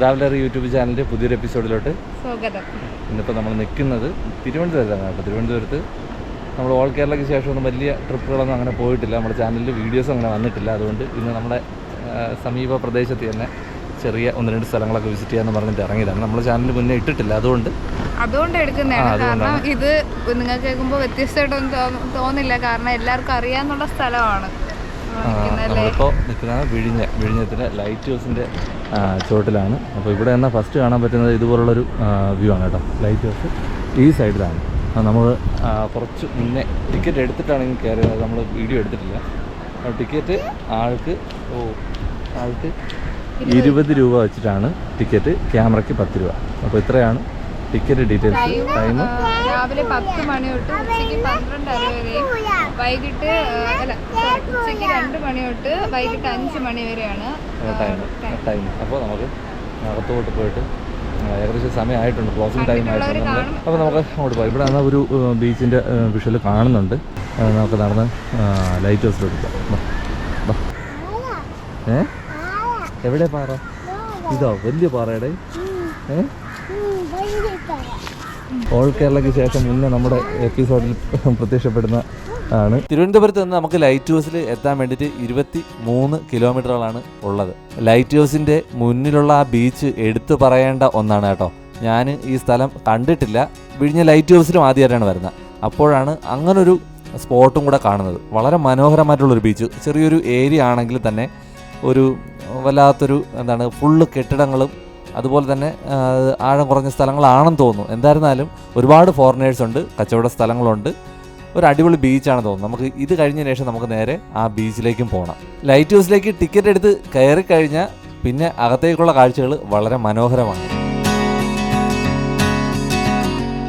Traveller YouTube ചാനലിന്റെ പുതിയൊരു എപ്പിസോഡിലോട്ട് സ്വാഗതം. ഇന്നിപ്പോൾ നമ്മൾ നിൽക്കുന്നത് തിരുവനന്തപുരത്താണ്. അപ്പോൾ തിരുവനന്തപുരത്ത് നമ്മൾ ഓൾ കേരളയ്ക്ക് ശേഷമൊന്നും വലിയ ട്രിപ്പുകളൊന്നും അങ്ങനെ പോയിട്ടില്ല. നമ്മുടെ ചാനലിൽ വീഡിയോസ് അങ്ങനെ വന്നിട്ടില്ല. അതുകൊണ്ട് ഇന്ന് നമ്മുടെ സമീപ പ്രദേശത്ത് തന്നെ ചെറിയ ഒന്ന് രണ്ട് സ്ഥലങ്ങളൊക്കെ വിസിറ്റ് ചെയ്യാന്ന് പറഞ്ഞിട്ട് ഇറങ്ങിയതാണ്. നമ്മുടെ ചാനലിൽ മുന്നേ ഇട്ടിട്ടില്ല. അതുകൊണ്ട് അതുകൊണ്ട് എടുക്കുന്നതാണ്. കാരണം ഇത് നിങ്ങൾ കേൾക്കുമ്പോൾ വ്യത്യസ്തമായിട്ടൊന്നും തോന്നില്ല. കാരണം എല്ലാവർക്കും അറിയാന്നുള്ള സ്ഥലമാണ്. നമ്മളിപ്പോൾ നിൽക്കുന്നത് വിഴിഞ്ഞ വിഴിഞ്ഞത്തിലെ ലൈറ്റ് ഹൗസിന്റെ ചുവട്ടിലാണ്. അപ്പോൾ ഇവിടെ തന്നെ ഫസ്റ്റ് കാണാൻ പറ്റുന്നത് ഇതുപോലുള്ളൊരു വ്യൂ ആണ് കേട്ടോ. ലൈറ്റ് ഹൗസ് ഈ സൈഡിലാണ് നമ്മൾ കുറച്ച് മുന്നേ ടിക്കറ്റ് എടുത്തിട്ടാണെങ്കിൽ കയറിയത് നമ്മൾ വീഡിയോ എടുത്തിട്ടില്ല. ടിക്കറ്റ് ആൾക്ക് ഓ ആൾക്ക് ഇരുപത് രൂപ വെച്ചിട്ടാണ് ടിക്കറ്റ് ക്യാമറയ്ക്ക് പത്ത് രൂപ. അപ്പോൾ ഇത്രയാണ് ടിക്കറ്റ് ഡീറ്റെയിൽസ് ടൈം രാവിലെ പത്ത് മണി തൊട്ട് ഉച്ചയ്ക്ക് പന്ത്രണ്ടര വരെയും വൈകിട്ട് ആ, അല്ല ഉച്ചയ്ക്ക് രണ്ട് മണി തൊട്ട് വൈകിട്ട് അഞ്ച് മണി വരെയാണ് ടൈം അപ്പോൾ നമുക്ക് അകത്തോട്ട് പോയിട്ട് ഏകദേശം സമയമായിട്ടുണ്ട് ക്ലോസിംഗ് ടൈം ആയിട്ടുണ്ട് നമ്മൾ അപ്പോൾ നമുക്ക് അങ്ങോട്ട് പോകാം ഇവിടെ എന്നാൽ ഒരു ബീച്ചിന്റെ വിഷ്വൽ കാണുന്നുണ്ട്. നമുക്ക് നടന്ന് ലൈറ്റ് ഹൗസിൽ എടുക്കാം. ഏ? എവിടെ പാറ? ഇതോ വലിയ പാറയുടെ? ഏ? ഓൾ കേരളയ്ക്ക് ശേഷം മുന്നേ നമ്മുടെ എപ്പിസോഡിൽ പ്രത്യക്ഷപ്പെടുന്ന ആണ്. തിരുവനന്തപുരത്ത് നിന്ന് നമുക്ക് ലൈറ്റ് ഹൗസിൽ എത്താൻ വേണ്ടിയിട്ട് ഇരുപത്തി മൂന്ന് കിലോമീറ്ററുകളാണ് ഉള്ളത് ലൈറ്റ് ഹൗസിന്റെ മുന്നിലുള്ള ആ ബീച്ച് എടുത്തു പറയേണ്ട ഒന്നാണ് കേട്ടോ. ഞാൻ ഈ സ്ഥലം കണ്ടിട്ടില്ല. വിഴിഞ്ഞ ലൈറ്റ് ഹൗസിലും ആദ്യമായിട്ടാണ് വരുന്നത്. അപ്പോഴാണ് അങ്ങനൊരു സ്പോട്ടും കൂടെ കാണുന്നത്. വളരെ മനോഹരമായിട്ടുള്ളൊരു ബീച്ച് ചെറിയൊരു ഏരിയ ആണെങ്കിൽ തന്നെ ഒരു വല്ലാത്തൊരു എന്താണ് ഫുള്ള് കെട്ടിടങ്ങളും അതുപോലെ തന്നെ ആഴം കുറഞ്ഞ സ്ഥലങ്ങളാണെന്ന് തോന്നുന്നു. എന്തായിരുന്നാലും ഒരുപാട് ഫോറിനേഴ്സ് ഉണ്ട് കച്ചവട സ്ഥലങ്ങളുണ്ട്. ഒരു അടിപൊളി ബീച്ചാണ് തോന്നുന്നു. നമുക്ക് ഇത് കഴിഞ്ഞ ശേഷം നമുക്ക് നേരെ ആ ബീച്ചിലേക്കും പോകണം ലൈറ്റ് ഹൗസിലേക്ക് ടിക്കറ്റ് എടുത്ത് കയറി കഴിഞ്ഞാൽ പിന്നെ അകത്തേക്കുള്ള കാഴ്ചകൾ വളരെ മനോഹരമാണ്.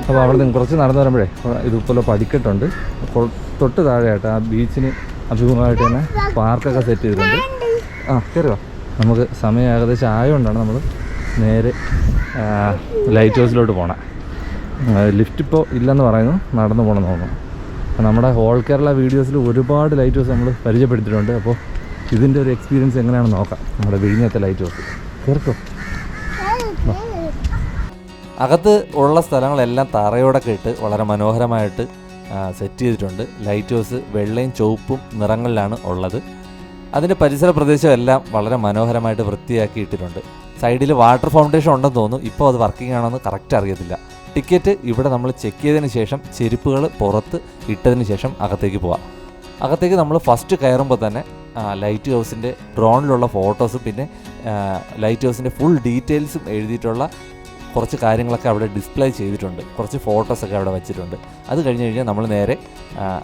അപ്പോൾ അവിടെ നിന്ന് കുറച്ച് നടന്നു വരുമ്പോഴേ ഇതുപോലെ പടിക്കെട്ടുണ്ട്. അപ്പോൾ തൊട്ട് താഴെയായിട്ട് ആ ബീച്ചിന് അഭിമുഖമായിട്ട് തന്നെ പാർക്കൊക്കെ സെറ്റ് ചെയ്തിട്ടുണ്ട്. ആ കയറുക നമുക്ക് സമയം ഏകദേശം ആയതുകൊണ്ടാണ് നമ്മൾ നേരെ ലൈറ്റ് ഹൗസിലോട്ട് പോകണം ലിഫ്റ്റ് ഇപ്പോൾ ഇല്ലെന്ന് പറയുന്നു നടന്നു പോകണം തോന്നുന്നു. നമ്മുടെ ഹോൾ കേരള വീഡിയോസിൽ ഒരുപാട് ലൈറ്റ് ഹൗസ് നമ്മൾ പരിചയപ്പെടുത്തിയിട്ടുണ്ട്. അപ്പോൾ ഇതിന്റെ ഒരു എക്സ്പീരിയൻസ് എങ്ങനെയാണെന്ന് നോക്കാം. നമ്മുടെ വിഴിഞ്ഞത്തെ ലൈറ്റ് ഹൗസ് തീർക്കും അകത്ത് ഉള്ള സ്ഥലങ്ങളെല്ലാം തറയോടൊക്കെ ഇട്ട് വളരെ മനോഹരമായിട്ട് സെറ്റ് ചെയ്തിട്ടുണ്ട്. ലൈറ്റ് ഹൗസ് വെള്ളയും ചുവപ്പും നിറങ്ങളിലാണ് ഉള്ളത്. അതിന്റെ പരിസര പ്രദേശമെല്ലാം വളരെ മനോഹരമായിട്ട് വൃത്തിയാക്കി ഇട്ടിട്ടുണ്ട് സൈഡിൽ വാട്ടർ ഫൗണ്ടേഷൻ ഉണ്ടെന്ന് തോന്നുന്നു. ഇപ്പോൾ അത് വർക്കിംഗ് ആണോ എന്ന് കറക്റ്റ് അറിയത്തില്ല. ടിക്കറ്റ് ഇവിടെ നമ്മൾ ചെക്ക് ചെയ്തതിന് ശേഷം ചെരുപ്പുകൾ പുറത്ത് ഇട്ടതിന് ശേഷം അകത്തേക്ക് പോവാം. അകത്തേക്ക് നമ്മൾ ഫസ്റ്റ് കയറുമ്പോൾ തന്നെ ലൈറ്റ് ഹൗസിന്റെ ഡ്രോണിലുള്ള ഫോട്ടോസ് പിന്നെ ലൈറ്റ് ഹൗസിന്റെ ഫുൾ ഡീറ്റെയിൽസും എഴുതിയിട്ടുള്ള കുറച്ച് കാര്യങ്ങളൊക്കെ അവിടെ ഡിസ്പ്ലേ ചെയ്തിട്ടുണ്ട്. കുറച്ച് ഫോട്ടോസൊക്കെ അവിടെ വെച്ചിട്ടുണ്ട്. അത് കഴിഞ്ഞ് കഴിഞ്ഞാൽ നമ്മൾ നേരെ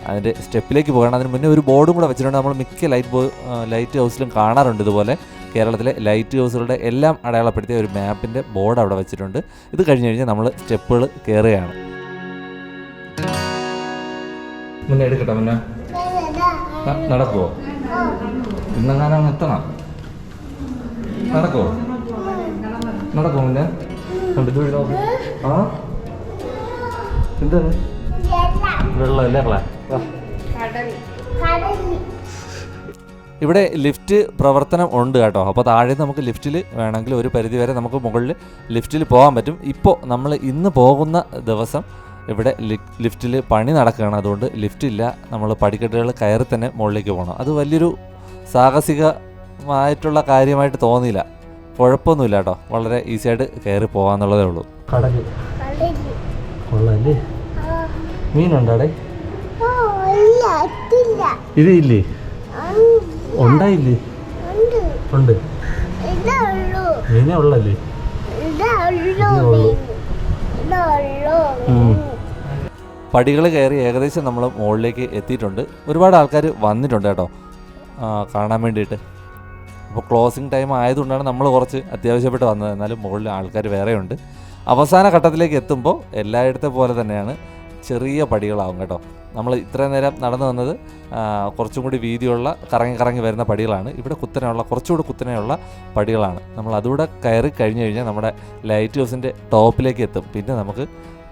അതിന്റെ സ്റ്റെപ്പിലേക്ക് പോകണം. അതിന് മുന്നേ ഒരു ബോർഡും കൂടെ വെച്ചിട്ടുണ്ട്. നമ്മൾ മിക്ക ലൈറ്റ് ബോ ലൈറ്റ് ഹൗസിലും കാണാറുണ്ട് ഇതുപോലെ. കേരളത്തിലെ ലൈറ്റ് ഹൗസുകളുടെ എല്ലാം അടയാളപ്പെടുത്തിയ ഒരു മാപ്പിന്റെ ബോർഡ് അവിടെ വെച്ചിട്ടുണ്ട്. ഇത് കഴിഞ്ഞ് കഴിഞ്ഞാൽ നമ്മൾ സ്റ്റെപ്പുകൾ കയറുകയാണ്. മുന്നേ എടുക്കട്ടെ മുന്നേ. നടക്കുമോ ഇന്നെങ്ങാനും എത്തണം? നടക്കുമോ നടക്കുമോ മുന്നേ? കണ്ടിട്ട് നോക്ക് ആ? എന്താണ് വെള്ളം അല്ലേ? വാ കടൽ ഇവിടെ ലിഫ്റ്റ് പ്രവർത്തനം ഉണ്ട് കേട്ടോ. അപ്പോൾ താഴെ നമുക്ക് ലിഫ്റ്റിൽ വേണമെങ്കിൽ ഒരു പരിധി വരെ നമുക്ക് മുകളിൽ ലിഫ്റ്റിൽ പോകാൻ പറ്റും. ഇപ്പോൾ നമ്മൾ ഇന്ന് പോകുന്ന ദിവസം ഇവിടെ ലിഫ്റ്റിൽ പണി നടക്കുകയാണ്. അതുകൊണ്ട് ലിഫ്റ്റില്ല നമ്മൾ പടിക്കെട്ടുകൾ കയറി തന്നെ മുകളിലേക്ക് പോകണം. അത് വലിയൊരു സാഹസികമായിട്ടുള്ള കാര്യമായിട്ട് തോന്നിയില്ല. കുഴപ്പമൊന്നുമില്ല കേട്ടോ. വളരെ ഈസി ആയിട്ട് കയറി പോകാന്നുള്ളതേ ഉള്ളൂ. കടൽ. കൊള്ളല്ലേ? മീനുണ്ടാടേ ഇത് ഇല്ലേ? ഉണ്ടായില്ലേ? ഉണ്ട്. മീനേ ഉള്ളല്ലേ? പടികൾ കയറി ഏകദേശം നമ്മൾ മുകളിലേക്ക് എത്തിയിട്ടുണ്ട്. ഒരുപാട് ആൾക്കാർ വന്നിട്ടുണ്ട് കേട്ടോ. കാണാൻ വേണ്ടിയിട്ട്. അപ്പോൾ ക്ലോസിങ് ടൈം ആയതുകൊണ്ടാണ് നമ്മൾ കുറച്ച് അത്യാവശ്യപ്പെട്ട് വന്നത്. എന്നാലും മുകളിൽ ആൾക്കാർ വേറെയുണ്ട്. അവസാന ഘട്ടത്തിലേക്ക് എത്തുമ്പോൾ എല്ലായിടത്തെ പോലെ തന്നെയാണ് ചെറിയ പടികളാവും കേട്ടോ. നമ്മൾ ഇത്രയും നേരം നടന്നു വന്നത് കുറച്ചും കൂടി വീതിയുള്ള കറങ്ങി കറങ്ങി വരുന്ന പടികളാണ്. ഇവിടെ കുത്തനെയുള്ള കുറച്ചുകൂടി കുത്തനെയുള്ള പടികളാണ്. നമ്മൾ അതുകൂടെ കയറി കഴിഞ്ഞു കഴിഞ്ഞാൽ നമ്മുടെ ലൈറ്റ് ഹൗസിന്റെ ടോപ്പിലേക്ക് എത്തും. പിന്നെ നമുക്ക്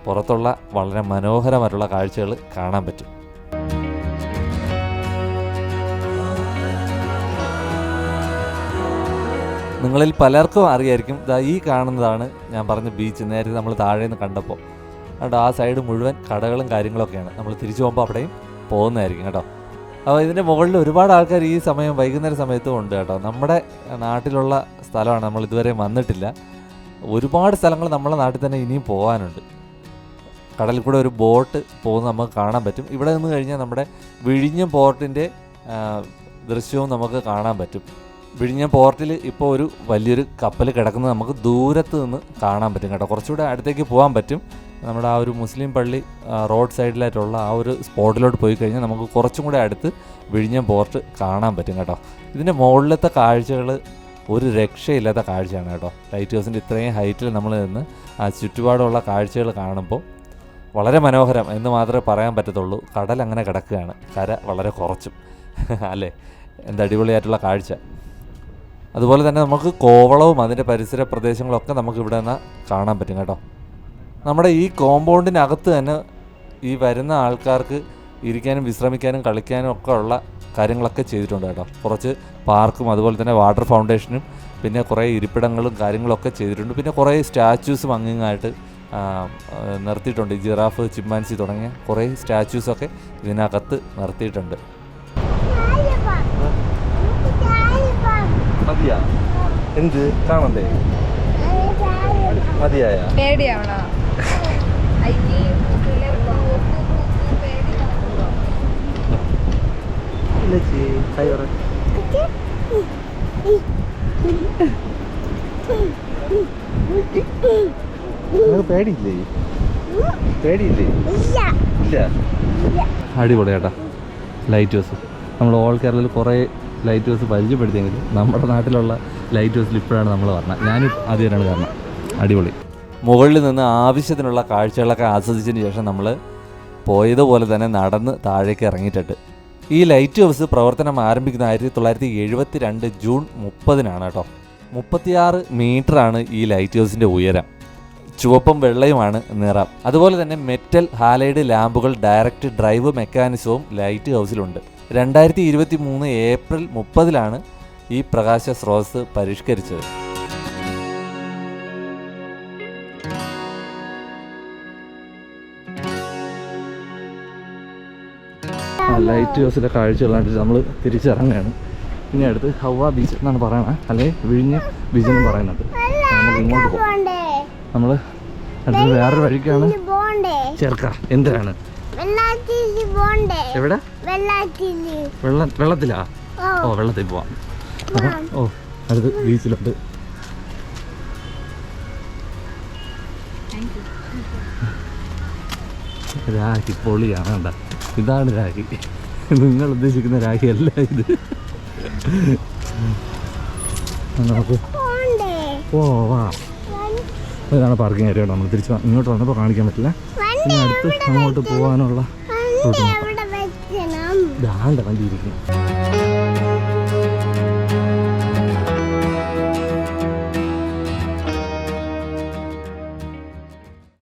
പുറത്തുള്ള വളരെ മനോഹരമായിട്ടുള്ള കാഴ്ചകൾ കാണാൻ പറ്റും. നിങ്ങളിൽ പലർക്കും അറിയായിരിക്കും ഈ കാണുന്നതാണ് ഞാൻ പറഞ്ഞ ബീച്ച്. നേരത്തെ നമ്മൾ താഴെ നിന്ന് കണ്ടപ്പോൾ കേട്ടോ ആ സൈഡ് മുഴുവൻ കടകളും കാര്യങ്ങളൊക്കെയാണ്. നമ്മൾ തിരിച്ചു പോകുമ്പോൾ അവിടെയും പോകുന്നതായിരിക്കും കേട്ടോ. അപ്പോൾ ഇതിന്റെ മുകളിൽ ഒരുപാട് ആൾക്കാർ ഈ സമയം വൈകുന്നേര സമയത്തും ഉണ്ട് കേട്ടോ. നമ്മുടെ നാട്ടിലുള്ള സ്ഥലമാണ് നമ്മൾ ഇതുവരെ വന്നിട്ടില്ല. ഒരുപാട് സ്ഥലങ്ങൾ നമ്മളെ നാട്ടിൽ തന്നെ ഇനിയും പോകാനുണ്ട് കടലിൽ കൂടെ ഒരു ബോട്ട് പോകുന്നത് നമുക്ക് കാണാൻ പറ്റും. ഇവിടെ നിന്ന് കഴിഞ്ഞാൽ നമ്മുടെ വിഴിഞ്ഞം പോർട്ടിന്റെ ദൃശ്യവും നമുക്ക് കാണാൻ പറ്റും. വിഴിഞ്ഞം പോർട്ടിൽ ഇപ്പോൾ ഒരു വലിയൊരു കപ്പൽ കിടക്കുന്നത് നമുക്ക് ദൂരത്ത് നിന്ന് കാണാൻ പറ്റും കേട്ടോ. കുറച്ചുകൂടെ അടുത്തേക്ക് പോകാൻ പറ്റും. നമ്മുടെ ആ ഒരു മുസ്ലിം പള്ളി റോഡ് സൈഡിലായിട്ടുള്ള ആ ഒരു സ്പോട്ടിലോട്ട് പോയി കഴിഞ്ഞാൽ നമുക്ക് കുറച്ചും കൂടെ അടുത്ത് വിഴിഞ്ഞം പോർട്ട് കാണാൻ പറ്റും കേട്ടോ. ഇതിന്റെ മുകളിലത്തെ കാഴ്ചകൾ ഒരു രക്ഷയില്ലാത്ത കാഴ്ചയാണ് കേട്ടോ. ലൈറ്റ് ഹൗസിന്റെ ഇത്രയും ഹൈറ്റിൽ നമ്മൾ നിന്ന് ആ ചുറ്റുപാടുള്ള കാഴ്ചകൾ കാണുമ്പോൾ വളരെ മനോഹരം എന്ന് മാത്രമേ പറയാൻ പറ്റത്തുള്ളൂ. കടൽ അങ്ങനെ കിടക്കുകയാണ്. കര വളരെ കുറച്ചും. അല്ലേ? എന്ത് അടിപൊളിയായിട്ടുള്ള കാഴ്ച. അതുപോലെ തന്നെ നമുക്ക് കോവളവും അതിന്റെ പരിസര പ്രദേശങ്ങളൊക്കെ നമുക്ക് ഇവിടെ നിന്ന് കാണാൻ പറ്റും കേട്ടോ. നമ്മുടെ ഈ കോമ്പൗണ്ടിനകത്ത് തന്നെ ഈ വരുന്ന ആൾക്കാർക്ക് ഇരിക്കാനും വിശ്രമിക്കാനും കളിക്കാനും ഒക്കെ ഉള്ള കാര്യങ്ങളൊക്കെ ചെയ്തിട്ടുണ്ട് കേട്ടോ. കുറച്ച് പാർക്കും അതുപോലെ തന്നെ വാട്ടർ ഫൗണ്ടേഷനും പിന്നെ കുറേ ഇരിപ്പിടങ്ങളും കാര്യങ്ങളൊക്കെ ചെയ്തിട്ടുണ്ട്. പിന്നെ കുറേ സ്റ്റാച്യൂസും അങ്ങിങ്ങായിട്ട് നിർത്തിയിട്ടുണ്ട്. ജിറാഫ് ചിമ്പാൻസി തുടങ്ങിയ കുറേ സ്റ്റാച്യൂസൊക്കെ ഇതിനകത്ത് നിർത്തിയിട്ടുണ്ട്. മതിയാ. എന്ത്? കാണണ്ടേ? മതിയായ. പേടിയാവണോ. പേടിയില്ലേ? പേടിയില്ലേ? ഇല്ല. അടിപൊളി ലൈറ്റ് ഹൗസ് നമ്മൾ ഓൾ കേരളയിൽ കുറേ ലൈറ്റ് ഹൗസ് പരിചയപ്പെടുത്തിയെങ്കിലും നമ്മുടെ നാട്ടിലുള്ള ലൈറ്റ് ഹൗസിൽ ഇപ്പോഴാണ് നമ്മൾ പറഞ്ഞത് ഞാനും ആദ്യമായിട്ടാണ് കാരണം അടിപൊളി. മുകളിൽ നിന്ന് ആവശ്യത്തിനുള്ള കാഴ്ചകളൊക്കെ ആസ്വദിച്ചതിന് ശേഷം നമ്മൾ പോയതുപോലെ തന്നെ നടന്ന് താഴേക്ക് ഇറങ്ങിയിട്ടുണ്ട്. ഈ ലൈറ്റ് ഹൗസ് പ്രവർത്തനം ആരംഭിക്കുന്ന ആയിരത്തി തൊള്ളായിരത്തി എഴുപത്തി രണ്ട് ജൂൺ മുപ്പതിനാണ് കേട്ടോ. മുപ്പത്തിയാറ് മീറ്ററാണ് ഈ ലൈറ്റ് ഹൗസിന്റെ ഉയരം. ചുവപ്പും വെള്ളയുമാണ് നിറം. അതുപോലെ തന്നെ മെറ്റൽ ഹാലൈഡ് ലാമ്പുകൾ ഡയറക്റ്റ് ഡ്രൈവ് മെക്കാനിസവും ലൈറ്റ് ഹൗസിലുണ്ട്. രണ്ടായിരത്തി ഇരുപത്തി മൂന്ന് ഏപ്രിൽ മുപ്പതിലാണ് ഈ പ്രകാശ സ്രോതസ് പരിഷ്കരിച്ചത്. ലൈറ്റ് ഹൗസിലെ കാഴ്ചകളായിട്ട് നമ്മൾ തിരിച്ചിറങ്ങുകയാണ്. ഇനി അടുത്ത് ഹവ ബീച്ച് എന്നാണ് പറയണത് അല്ലെ വിഴിഞ്ഞ് ബീച്ച് എന്ന് പറയുന്നുണ്ട് നമുക്ക് ഇങ്ങോട്ട് പോകാം നമ്മൾ അടുത്ത് വേറൊരു വഴിക്കാണ് പോണ്ടേ? ചേർക്ക എന്തിനാണ്? എവിടെ? വെള്ളത്തിലാ? ഓ. വെള്ളത്തിൽ പോവാം. ഓ അടുത്ത് ബീച്ചിലുണ്ട്. രാഖി പൊളിയാണ് കണ്ട. ഇതാണ് രാഖി നിങ്ങൾ ഉദ്ദേശിക്കുന്ന രാഖി അല്ല ഇത്. നമുക്ക് പോണ്ടേ? വാ ഇതാണ് പാർക്കിംഗ് ഏരിയ നമ്മൾ തിരിച്ച് ഇങ്ങോട്ട് വന്നപ്പോൾ കാണിക്കാൻ പറ്റില്ല. ഇനി അടുത്ത് അങ്ങോട്ട് പോകാനുള്ള ദാണ്ട വണ്ടി ഇരിക്കും